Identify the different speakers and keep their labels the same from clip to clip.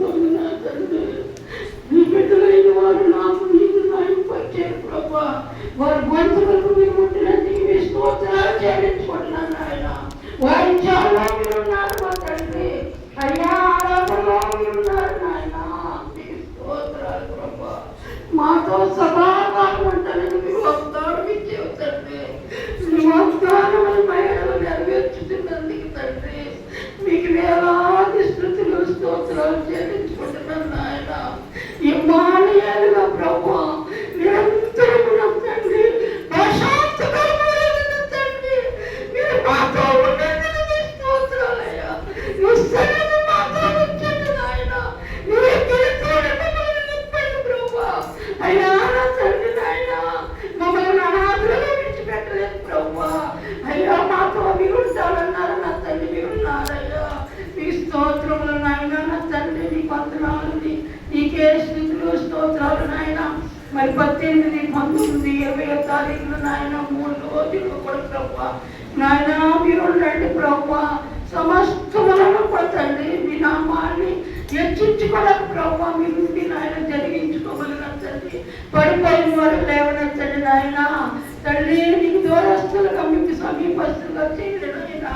Speaker 1: పొందిన తండ్రి మీ బిడ్డలైన వారు నాకు నీకు నాయపరిచారు ప్రభా. వారి గొంతులకు మీరు ముట్టినందుకు మీ స్తోత్రాలు చెల్లించుకుంటున్నాను ఆయన వారి చాలా ఉన్నారు మా తండ్రి. అయ్యా ఆరాధనలో ఉన్నారు నాయన. స్తోత్రాలు నాయన. మరి పద్దెనిమిది పంతొమ్మిది ఇరవై తారీఖులు నాయన మూడు రోజులు కూడా ప్రభు నాయన మీరు ఉండండి ప్రభు సమస్తములను కూడా తండ్రి మీ నామాన్ని హెచ్చించుకోవడానికి ప్రభు మీ నుండి నాయన జరిగించుకోగలిగిన పడిపోయిన వారు లేవనెత్తండి నాయన. తండ్రి నీకు దూరస్తులుగా మీకు సమీపస్తులుగా చేయలేదు నాయన.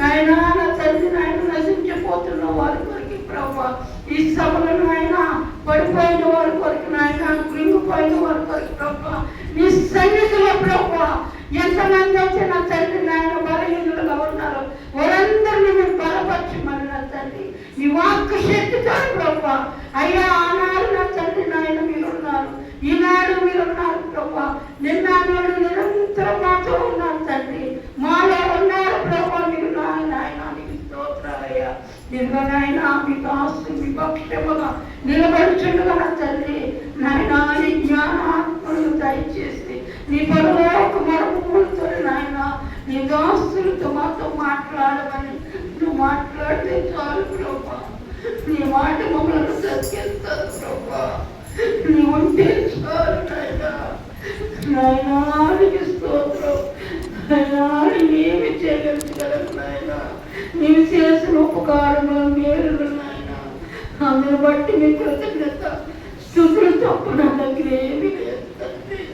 Speaker 1: నాయన నా తండ్రి నాయన నశించిపోతున్న వారి కొరికి ప్రభు ఈ సభలను నాయన పడిపోయిన వారి కొరకు నాయన కృంగిపోయిన వారి కొరకు ప్రభు. నీ సన్నిధిలో ప్రభు ఎంతమంది అయితే నా తండ్రి నాయన బలహీనులుగా ఉన్నారు వారందరినీ మీరు బలపరచమని నా తండ్రి. నీ వాక్కు శక్తితో ప్రభు అయ్యా ఆనాడు నా తండ్రి నాయన మీరు ఉన్నారు ఈనాడు మీరు ఉన్నారు ప్రభు. నిన్న నాడు నిరంతరం మాతో ఉన్నారు తండ్రి. మాలో ఉన్నారు ప్రభు మీరు నాయన నాయన నీకు స్తోత్రాలయ్యా. నిన్న నాయన మీకు ఆస్తి మీ పక్షముగా నిలబడుచుండగా తండ్రి నాయన నీ జ్ఞానాత్మను దయచేసి నీ పరలోక మరపులతో నాయన నీ దాస్తులతో మాతో మాట్లాడమని నువ్వు మాట్లాడితే చాలు ప్రభా. నీ మాట మమ్మల్ని సత్యంతారు ప్రభా. నీ ఉంటే చాలు నాయన. నాయన స్తోత్రం నాయనా నీవేమి చెల్లించగలరు నాయన నీవు చేసిన ఉపకారములు మేలులు నాయన అందును బట్టి మీ కృతజ్ఞత స్థుతులు తప్ప నా దగ్గర ఏమీ లేదు తండ్రి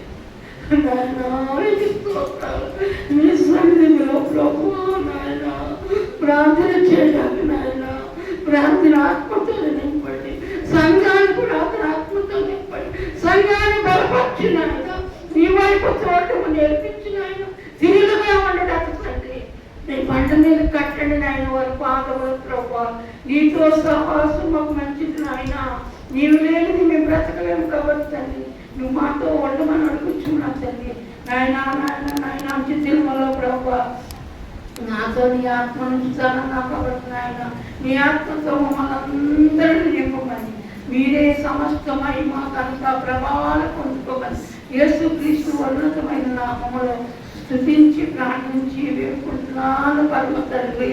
Speaker 1: సన్నిధిలో ప్రభు నాయన. ప్రార్థన చేయడానికి నాయన. ప్రార్థన ఆత్మతో నింపండి. సంఘాన్ని ప్రార్థన ఆత్మతో నింపండి. సంఘాన్ని బలపరిచిన మీ వైపు చూడటము నేర్పించిన నాయన. తిరుగుగా ఉండడానికి తండ్రి. నీ పంట మీద కట్టండి నాయన. వారి పాదములు ప్రభు నీతో సహాసం మాకు మంచిది నాయన. నీవు లేనిది మేము బ్రతకలేము కాబట్టి తల్లి. నువ్వు మాతో ఉండమని అడుగుచున్నా తల్లి. నాయన నాయన నాయన అంచె తిరుమల ప్రభా. నాతో నీ ఆత్మ ఉంచుతాను నా కాబట్టి నాయన. నీ ఆత్మతో మమ్మల్ని అందరినీ నింపమని. మీరే సమస్తమై మహిమ కనుక ప్రభావాలు పొందుకోమని యేసు క్రీస్తు ఉన్నతమైన నామములో స్థుతించి ప్రార్థించి వేడుకుంటున్నాను పరమ తండ్రి